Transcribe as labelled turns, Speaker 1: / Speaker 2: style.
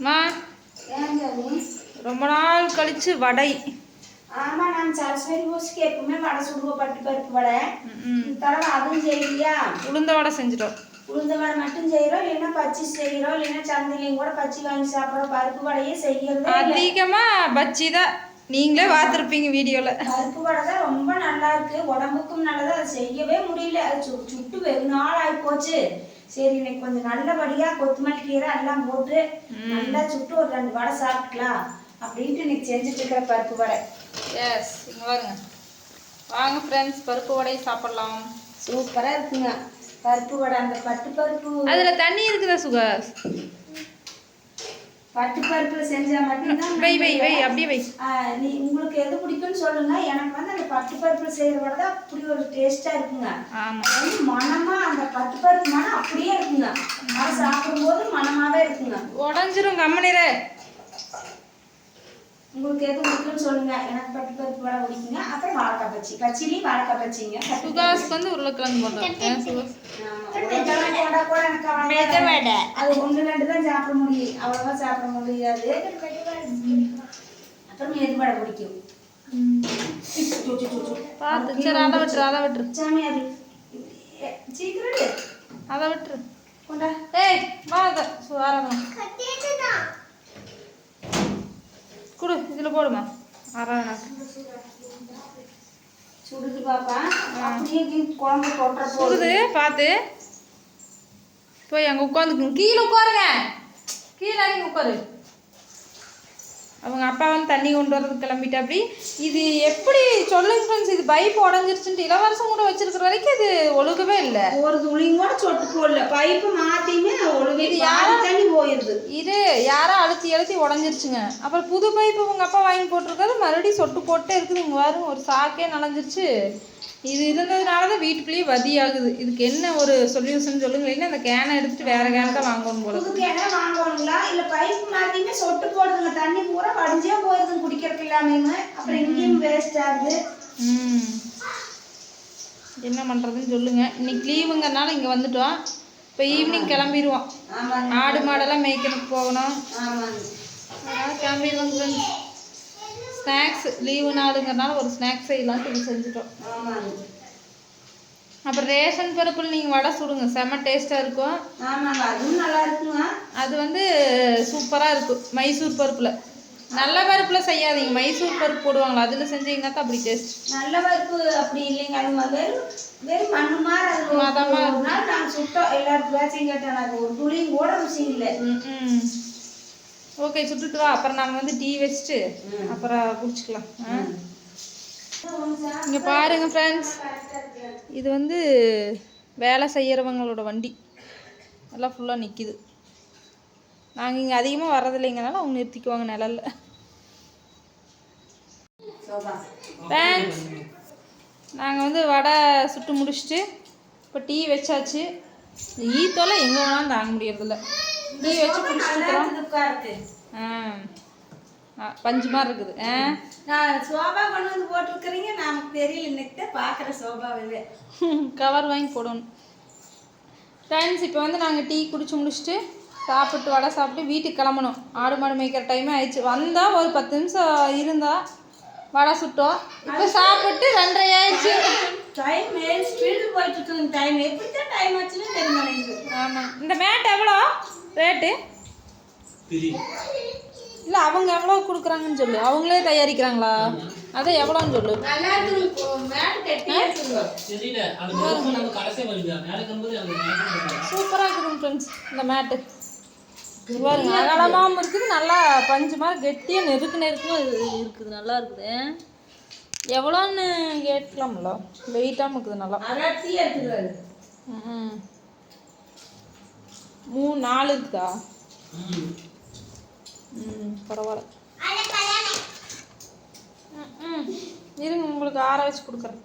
Speaker 1: மா ரொம்ப நாள் கழிச்சு வடை.
Speaker 2: ஆமா நான் சரஸ்வதி பூசிக்கு எப்பவுமே வடை சுடுவோம் பட்டு பருப்பு வடை. தடவை அதுவும் செய்யலையா?
Speaker 1: உளுந்த வடை செஞ்சிட்டோம்.
Speaker 2: உளுந்த வடை மட்டும் செய்யறோம் இல்லைன்னா பச்சி செய்யறோம் இல்லைன்னா சந்தையிலையும் கூட பச்சி வாங்கி சாப்பிடுறோம் பருப்பு வடையே செய்யறதே
Speaker 1: அதிகமா பஜ்ஜி தான். நீங்களே பார்த்துருப்பீங்க வீடியோல.
Speaker 2: பருப்பு வடை தான் ரொம்ப நல்லா இருக்கு. உடம்புக்கும் நல்லது. அதை செய்யவே முடியல. அது சு சுட்டு வெகு நாள் ஆகி போச்சு. சரி இன்னைக்கு கொஞ்சம் நல்லபடியா கொத்தமல்லி கீரை எல்லாம் போட்டு நல்லா சுட்டு ஒரு ரெண்டு வடை சாப்பிட்டுக்கலாம் அப்படின்ட்டு இன்னைக்கு செஞ்சுட்டு இருக்கிற பருப்பு வடை.
Speaker 1: எஸ் இங்க பாருங்க. வாங்க ஃப்ரெண்ட்ஸ் பருப்பு வடை சாப்பிடலாம்.
Speaker 2: சூப்பரா இருக்குங்க. பருப்பு வடை அந்த பட்டு பருப்பு.
Speaker 1: அதுல தண்ணி இருக்குதா சுகா?
Speaker 2: பட்டு பருப்புல செஞ்சா மட்டும்தான்
Speaker 1: வை வை வை அப்படியே வை.
Speaker 2: நீ உங்களுக்கு எது பிடிக்கும்னு சொல்லுங்க. எனக்கு வந்து அந்த பட்டு பருப்புல செய்யற வடை தான் அப்படி ஒரு டேஸ்டா இருக்குங்க.
Speaker 1: ஆமா.
Speaker 2: அது மணமா அந்த பட்டு பருப்பு மனம் அப்படியே இருக்குங்க. அதை சாப்பிடும்போது மணமாவே இருக்குங்க.
Speaker 1: உடஞ்சிரும் கம்மனிரே.
Speaker 2: உங்களுக்கு எது பிடிக்கும்னு சொல்லுங்க. எனக்கு பட்டு பருப்பு வடை பிடிக்குங்க. அப்புறம் வாழைக்காய் பச்சி பச்சிலையும் வாழைக்காய் பச்சிங்க
Speaker 1: சுகாஸ்க்கு வந்து உருளைக்கிழங்கு சுகாஸ்
Speaker 2: அவ்வளவா- அது ஒன்று ரெண்டு தான் சாப்பிட முடியும். அவ்வளவா சாப்பிட முடியாது. அப்புறம் எது வடை பிடிக்கும்.
Speaker 1: பார்த்து சரி அதை விட்டுரு அதை விட்டுரு.
Speaker 2: சாமி அது சீக்கிரம்
Speaker 1: விட்டுரு.
Speaker 2: கொண்டா.
Speaker 1: ஏய் வா அதை ஆராதனம் கொடு இதில் போடுமா? ஆராதனா
Speaker 2: சுடுது பாப்பா. குழம்பு கொட்டுற
Speaker 1: சுடுது பார்த்து போய் அங்கே உட்காந்துக்கணும் கீழே உட்காருங்க. கீழே இறங்கி உட்காரு. அவங்க அப்பா வந்து தண்ணி கொண்டு வரதுக்கு கிளம்பிட்டா அப்படி இது எப்படி சொல்லுங்க ஃப்ரெண்ட்ஸ் இது பைப் உடஞ்சிருச்சுன்ட்டு இளவரசம் வச்சிருக்கிற வரைக்கும் இது ஒழுகவே இல்லை.
Speaker 2: ஒரு துளியும் கூட சொட்டு போடல. பைப்பு மாத்தியுமே ஒழுங்கு யாரு தண்ணி போயிருது.
Speaker 1: இது யாரோ அழுத்தி அழுத்தி உடஞ்சிருச்சுங்க. அப்புறம் புது பைப்பு உங்கள் அப்பா வாங்கி போட்டிருக்காரு. மறுபடியும் சொட்டு போட்டே இருக்குது. இங்கே பாருங்க ஒரு சாக்கே நனைஞ்சிருச்சு. இது இருந்ததுனால தான் வீட்டுக்குள்ளேயே வதி ஆகுது இதுக்கு என்ன ஒரு சொல்யூஷன் சொல்லுங்க. இல்லைன்னா அந்த கேனை எடுத்துட்டு வேற கேனை தான் வாங்கணும் போல
Speaker 2: புது கேனே வாங்கணுங்களா? இல்ல பைப் மாத்தியுமே சொட்டு போடுதுங்க. தண்ணி பூரா வடிஞ்சே போயிருதுங்க குடிக்கிறதுக்கு இல்லாம அப்புறம் இங்கேயும் வேஸ்ட் ஆகுது.
Speaker 1: ம். என்ன பண்ணுறதுன்னு சொல்லுங்க. இன்னைக்கு லீவுங்கிறனால இங்கே வந்துட்டோம். இப்போ ஈவினிங் கிளம்பிடுவோம். ஆடு மாடெல்லாம் மேய்க்கிறதுக்கு போகணும். அதனால் கிளம்பிடுவோம் ஃப்ரெண்ட்ஸ் ஸ்நாக்ஸ் லீவு நாளுங்கிறனால ஒரு ஸ்நாக்ஸ் செய்யலாம்னு இது செஞ்சுட்டோம். அப்புறம் ரேஷன் பருப்பில் நீங்கள் வடை சுடுங்க. செம்ம டேஸ்ட்டாக இருக்கும். அது வந்து சூப்பராக இருக்கும். மைசூர் பருப்பில் நல்ல பருப்பில் செய்யாதீங்க. மைசூர் பருப்பு போடுவாங்களா? அதில் செஞ்சீங்கன்னா தான் அப்படி டேஸ்ட்
Speaker 2: நல்ல பருப்பு அப்படி இல்லைங்க. அது வெறும் வெறும் மண்ணு மாதிரி அது
Speaker 1: மதமா
Speaker 2: ஒரு நாள் நாங்கள் சுட்டோம் எல்லாருக்கும் பேச்சையும் கேட்டோம் அது ஒரு துளியும் கூட ருசி இல்லை.
Speaker 1: ம் ஓகே சுட்டுட்டு வா. அப்புறம் நம்ம வந்து டீ வச்சுட்டு அப்புறம் குடிச்சுக்கலாம். இங்கே பாருங்க ஃப்ரெண்ட்ஸ் இது வந்து வேலை செய்கிறவங்களோட வண்டி. எல்லாம் ஃபுல்லாக நிற்கிது நாங்கள் இங்கே அதிகமாக வர்றதில்லைங்கனால அவங்க நிறுத்திக்குவாங்க நிழல்ல. ஃப்ரெண்ட்ஸ் நாங்கள் வந்து வடை சுட்டு முடிச்சுட்டு இப்போ டீ வச்சாச்சு. ஈ தொலை எங்கே வேணாலும் தாங்க முடியறதில்ல. டீ வச்சு
Speaker 2: இருக்கு
Speaker 1: ஆ. ஆ, பஞ்சு மாதிரி இருக்குது. ஆ.
Speaker 2: நான் சோபா கொண்டு வந்து போட்டிருக்கிறீங்க நமக்கு தெரியல இன்னைக்கு தான் பார்க்குற சோபாவே
Speaker 1: கவர் வாங்கி போடணும். ஃப்ரெண்ட்ஸ் இப்போ வந்து நாங்கள் டீ குடிச்சு முடிச்சுட்டு சாப்பிட்டு வடை சாப்பிட்டு வீட்டுக்கு கிளம்பணும். ஆடு மாடு மேய்க்கிற டைமே ஆயிடுச்சு. வந்தால் ஒரு பத்து நிமிஷம் இருந்தா வடை சுட்டோம். இப்போ சாப்பிட்டு ரெண்டரை ஆயிடுச்சு.
Speaker 2: டைம் ஸ்பீடு போயிட்டு இருக்குங்க டைம் எப்படி தான் டைம் ஆச்சுன்னு தெரிய மாட்டேங்குது
Speaker 1: ஆமாம் இந்த மேட் எவ்வளோ? ரேட்டு இல்லை அவங்க எவ்வளோ கொடுக்குறாங்கன்னு சொல்லு. அவங்களே தயாரிக்கிறாங்களா? அதை எவ்வளோன்னு சொல்லு. சூப்பராக இருக்குதுங்க ஃப்ரெண்ட்ஸ் இந்த மேட்டு. பாருங்க அகலமாகவும் இருக்குது நல்லா பஞ்சு மாதிரி கெட்டியாக நெருக்கு நெருக்குமா இருக்குது நல்லா இருக்குது. எவ்வளோன்னு கேட்கலாம்ல வெயிட்டாகவும் இருக்குது நல்லா. ம் மூணு நாலு இருக்குதா
Speaker 3: ம்.
Speaker 1: பரவாயில்ல. ம் இருங்க உங்களுக்கு ஆற வச்சு கொடுக்குறேன்.